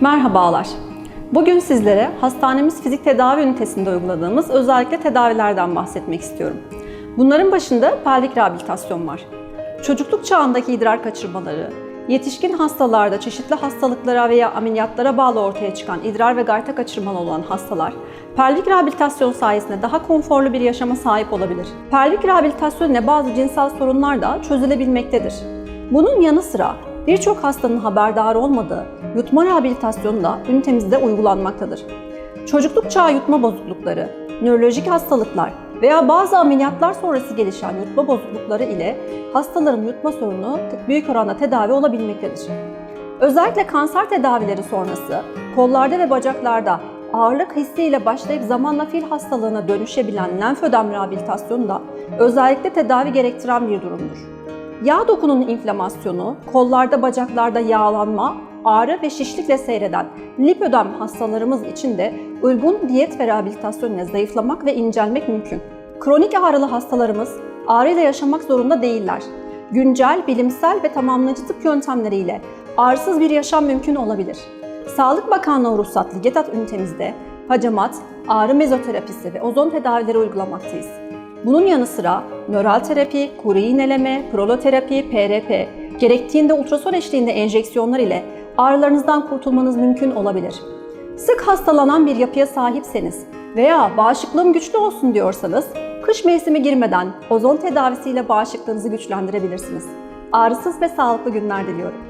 Merhabalar. Bugün sizlere hastanemiz fizik tedavi ünitesinde uyguladığımız özellikle tedavilerden bahsetmek istiyorum. Bunların başında pelvik rehabilitasyon var. Çocukluk çağındaki idrar kaçırmaları, yetişkin hastalarda çeşitli hastalıklara veya ameliyatlara bağlı ortaya çıkan idrar ve gayta kaçırmalı olan hastalar, pelvik rehabilitasyon sayesinde daha konforlu bir yaşama sahip olabilir. Pelvik rehabilitasyon ile bazı cinsel sorunlar da çözülebilmektedir. Bunun yanı sıra birçok hastanın haberdar olmadığı yutma rehabilitasyonu da ünitemizde uygulanmaktadır. Çocukluk çağı yutma bozuklukları, nörolojik hastalıklar veya bazı ameliyatlar sonrası gelişen yutma bozuklukları ile hastaların yutma sorunu büyük oranda tedavi olabilmektedir. Özellikle kanser tedavileri sonrası kollarda ve bacaklarda ağırlık hissiyle başlayıp zamanla fil hastalığına dönüşebilen lenfödem rehabilitasyonu da özellikle tedavi gerektiren bir durumdur. Yağ dokunun inflamasyonu, kollarda bacaklarda yağlanma, ağrı ve şişlikle seyreden lipödem hastalarımız için de uygun diyet ve rehabilitasyon ile zayıflamak ve incelmek mümkün. Kronik ağrılı hastalarımız ağrıyla yaşamak zorunda değiller. Güncel, bilimsel ve tamamlayıcı tıp yöntemleriyle ağrısız bir yaşam mümkün olabilir. Sağlık Bakanlığı ruhsatlı GETAT ünitemizde hacamat, ağrı mezoterapisi ve ozon tedavileri uygulamaktayız. Bunun yanı sıra nöral terapi, kuru iğneleme, proloterapi, PRP, gerektiğinde ultrason eşliğinde enjeksiyonlar ile ağrılarınızdan kurtulmanız mümkün olabilir. Sık hastalanan bir yapıya sahipseniz veya bağışıklığım güçlü olsun diyorsanız, kış mevsimi girmeden ozon tedavisiyle bağışıklığınızı güçlendirebilirsiniz. Ağrısız ve sağlıklı günler diliyorum.